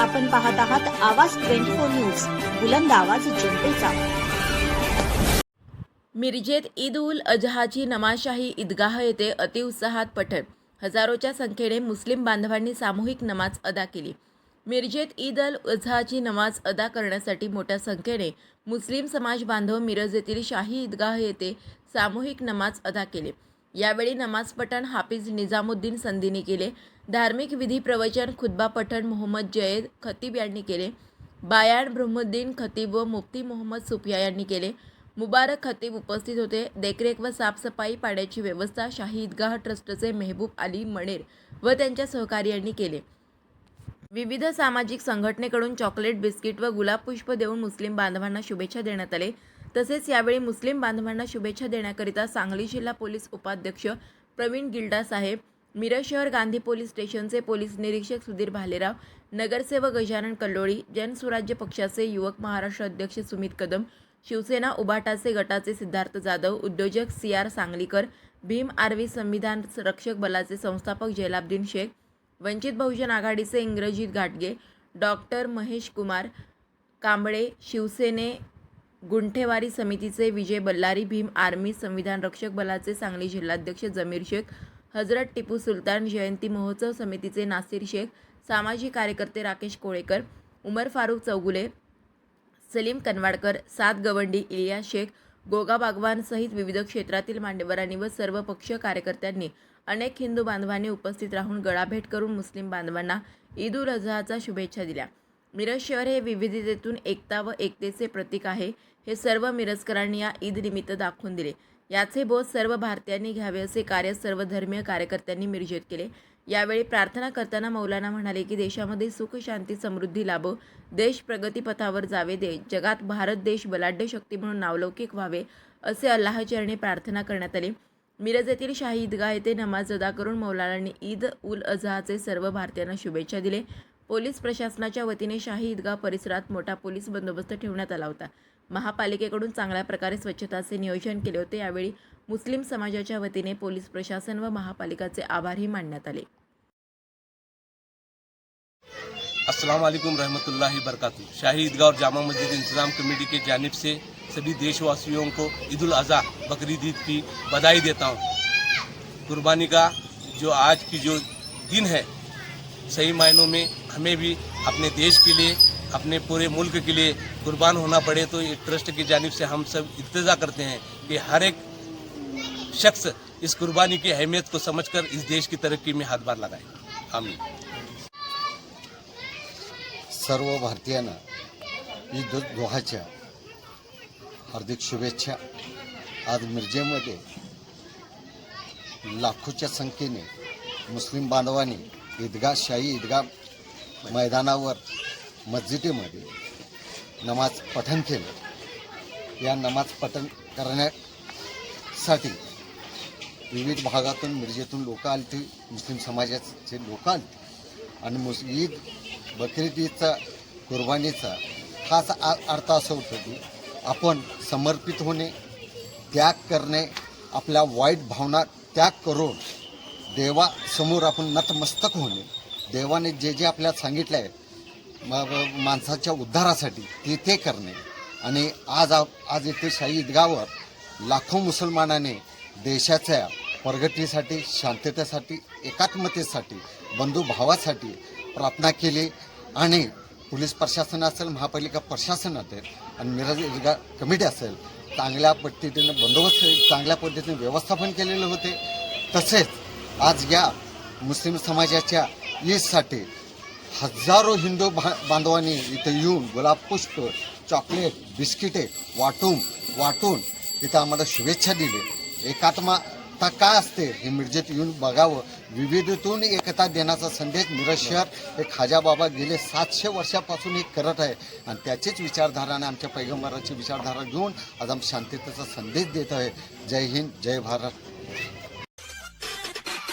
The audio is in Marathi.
आपण पाहत आहात आवाज ट्वेंटी फोर न्यूज बुलंद आवाज जनतेचा. मिरजेत ईद उल अजहाची नमाजशाही ईदगाह येथे अतिउत्साहात पठण. हजारोच्या संख्येने मुस्लिम बांधवांनी सामूहिक नमाज अदा केली. मिरजेत ईद अल अजहाची नमाज अदा करण्यासाठी मोठ्या संख्येने मुस्लिम समाज बांधव मिरज येथील शाही ईदगाह येथे सामूहिक नमाज अदा केले. यावेळी नमाज पठण हाफिज निजामुद्दीन संधीने केले. धार्मिक विधी प्रवचन खुद्बा पठण मोहम्मद जयेद खतीब यांनी केले. बायाण ब्रह्मुद्दीन खतीब व मुफ्ती मोहम्मद सुफिया यांनी केले. मुबारक खतीब उपस्थित होते. देखरेख व साफसफाई पाण्याची व्यवस्था शाही ईदगाह ट्रस्टचे मेहबूब अली मणेर व त्यांच्या सहकार्यांनी केले. विविध सामाजिक संघटनेकडून चॉकलेट बिस्किट व गुलाब पुष्प देऊन मुस्लिम बांधवांना शुभेच्छा देण्यात आले. तसेच यावेळी मुस्लिम बांधवांना शुभेच्छा देण्याकरिता सांगली जिल्हा पोलीस उपाध्यक्ष प्रवीण गिल्डा साहेब मिरज शहर गांधी पोलीस स्टेशनचे पोलीस निरीक्षक सुधीर भालेराव नगरसेवक गजानन कल्लोळी जनसुराज्य पक्षाचे युवक महाराष्ट्र अध्यक्ष सुमित कदम शिवसेना उबाटाचे गटाचे सिद्धार्थ जाधव उद्योजक सी आर सांगलीकर भीम आर्वी संविधान रक्षक बलाचे संस्थापक जैलाब्दीन शेख वंचित बहुजन आघाडीचे इंग्रजीत घाटगे डॉक्टर महेश कुमार कांबळे शिवसेने गुंठेवारी समितीचे विजय बल्लारी भीम आर्मी संविधान रक्षक बलाचे सांगली जिल्हाध्यक्ष जमीर शेख हजरत टिपू सुलतान जयंती महोत्सव समितीचे नासिर शेख सामाजिक कार्यकर्ते राकेश कोळेकर उमर फारूक चौगुले सलीम कनवाडकर सात गवंडी इलिया शेख गोगा बागवान सहित विविध क्षेत्रातील मान्यवरांनी व सर्व पक्षीय कार्यकर्त्यांनी अनेक हिंदू बांधवांनी उपस्थित राहून गळाभेट करून मुस्लिम बांधवांना ईद उल अझहाचा शुभेच्छा दिल्या. मिरज शहर हे विविधतेतून एकता व एकतेचे प्रतीक आहे. हे सर्व मिरजकरांनी या ईद निमित्त दाखवून दिले. याचे बोध सर्व भारतीयांनी घ्यावे असे कार्य सर्व धर्मीय कार्यकर्त्यांनी मिरजेत केले. यावेळी प्रार्थना करताना मौलाना म्हणाले की देशामध्ये सुख शांती समृद्धी लाभो. देश प्रगतीपथावर जावे. दे जगात भारत देश बलाढ्य शक्ती म्हणून नावलौकिक व्हावे असे अल्लाहचरणी प्रार्थना करण्यात आली. मिरज येथील शाही ईदगाह येथे नमाज अदा करून मौलानांनी ईद उल अझहाचे सर्व भारतीयांना शुभेच्छा दिले. पोलीस प्रशासनाच्या वतीने शाही ईदगाह परिसरात मोठा पोलीस बंदोबस्त ठेवण्यात आला होता. महापालिकेकडून चांगल्या प्रकारे स्वच्छताचे नियोजन केले होते. यावेळी मुस्लिम समाजाच्या वतीने पोलीस प्रशासन व महापालिकाचे आभारही मानण्यात आले. अस्सलाम वालेकुम रहमतुल्लाहि बरकातु शाही ईदगाह और जामा मस्जिद इंतज़ाम कमेटी के जानिब से सभी देशवासियों को ईद उल अज़हा बकरीद ईद की बधाई देता हूँ। कुर्बानी का जो आज की जो दिन है सही मायनों में हमें भी अपने देश के लिए, अपने पूरे मुल्क के लिए कुर्बान होना पड़े तो ये ट्रस्ट की जानिब से हम सब इल्तजा करते हैं कि हर एक शख्स इस कुर्बानी की अहमियत को समझकर इस देश की तरक्की में हाथ बार लगाए। आमीन। सर्व भारतीयांना ईद हार्दिक शुभेच्छा। आज मिरजेमध्ये लाखोच्या संख्येने मुस्लिम बांधवांनी ईदगाह, शाही ईदगाह मैदानावर मस्जिदीमध्ये नमाज पठण केलं. या नमाज पठण करण्यासाठी विविध भागातून मिरजेतून लोक आलती मुस्लिम समाजाचे लोक आलती. आणि मुस ईद बकरीद ईदचा कुर्बानीचा हाच अर्थ असा होतो की आपण समर्पित होणे त्याग करणे आपल्या वाईट भावना त्याग करून देवासमोर आपण नतमस्तक होणे देवाने जे जे आपल्याला सांगितलं आहे माणसाच्या उद्धारासाठी ते ते करणे. आणि आज आप- आज येथे शाही ईदगावर लाखो मुसलमानाने देशाच्या प्रगतीसाठी शांततेसाठी एकात्मतेसाठी बंधुभावासाठी प्रार्थना केली आणि पोलीस प्रशासन असेल महापालिका प्रशासन असेल आणि मिरज ईदगा कमिटी असेल चांगल्या पद्धतीने बंदोबस्त चांगल्या पद्धतीने व्यवस्थापन केलेले होते. तसेच आज या मुस्लिम समाजाच्या ईदसाठी हजारो हिंदू भा बांधवांनी इथं येऊन गुलाब पुष्प चॉकलेट बिस्किटे वाटून वाटून इथं आम्हाला शुभेच्छा दिली. एकात्मता काय असते हे मिरजेत येऊन बघावं. विविधतून एकता देण्याचा संदेश मिरज शहर हे खाजा बाबा गेले सातशे वर्षापासून हे करत आहे. आणि त्याचीच विचारधाराने आमच्या पैगंबराची विचारधारा घेऊन आज आम्ही शांततेचा संदेश देत आहे. जय हिंद जय भारत.